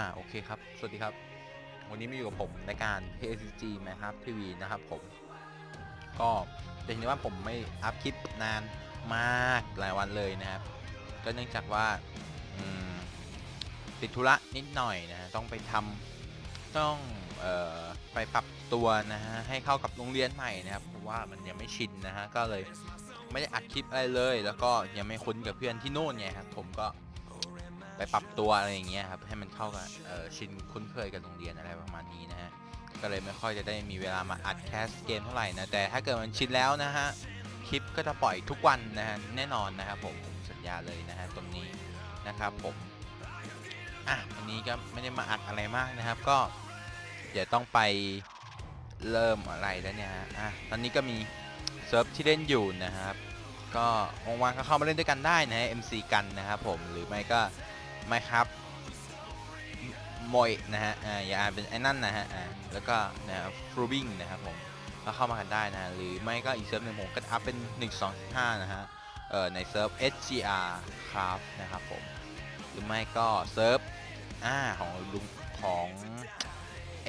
าโอเคครับ สวัสดีครับ วันนี้มาอยู่กับผมในการ PSG นะครับทีวีนะครับผม ก็จะเห็นได้ว่าผมไม่อัพคลิปนานมากหลายวันเลยนะครับ ก็เนื่องจากว่าติดธุระนิดหน่อยนะต้องไปทำต้องออไปปรับตัวนะฮะให้เข้ากับโรงเรียนใหม่นะครับเพราะว่ามันยังไม่ชินนะฮะก็เลยไม่ได้อัดคลิปอะไรเลย แล้วก็ยังไม่คุ้นกับเพื่อนที่โน่นไงครับผมก็ ไปปรับตัวอะไรอย่างเงี้ยครับให้มันเข้ากับชินคุ้นเคยกับโรงเรียนอะไรประมาณนี้นะฮะก็เลยไม่ค่อยจะได้มีเวลามาอัดแคสเกมเท่าไหร่นะแต่ถ้าเกิดมันชินแล้วนะฮะคลิปก็จะปล่อยทุกวันนะฮะแน่นอนนะครับผมสัญญาเลยนะฮะตรงนี้นะครับผมอะวันนี้ก็ไม่ได้มาอัดอะไรมากนะครับ ก็เดี๋ยวต้องไปเริ่มอะไรแล้วเนี่ยฮะอะตอนนี้ก็มีเซิร์ฟที่เล่นอยู่นะครับก็ว่างๆก็เข้ามาเล่นด้วยกันได้นะฮะ MC กันนะครับผมหรือไม่ก็ ไมครับมอยนะฮะอ่าอย่าอ่านเป็นไอ้นั่นนะฮะอ่าแล้วก็นะครับฟรูบิงนะครับผมก็เข้ามากันได้นะฮะหรือไม่ก็อีกเซิร์ฟหนึ่งผมก็อัพเป็น 1 2 5 นะฮะเอ่อในเซิร์ฟ SGR Craft นะครับผมหรือไม่ก็เซิร์ฟอ่าของลุงของ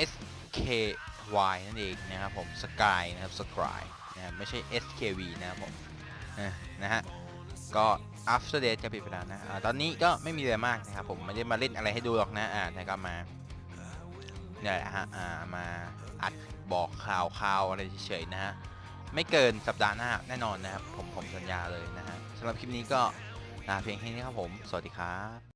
SKY นั่นเองนะครับผม Sky นะครับ Sky นะไม่ใช่ SKV นะครับผมอะนะฮะ ก็ after d a t จะปิดไปแล้วนะอ่าตอนนี้ก็ไม่มีอะไรมากนะครับผมไม่ได้มาเล่นอะไรให้ดูหรอกนะอ่าแต่ก็มาเนี่ยแหละฮะอ่ามาอัดบอกข่าวข่าวอะไรเฉยๆนะฮะไม่เกินสัปดาห์หน้าแน่นอนนะครับผมผมสัญญาเลยนะฮะสำหรับคลิปนี้ก็ลาเพียงแค่นี้ครับผม สวัสดีครับ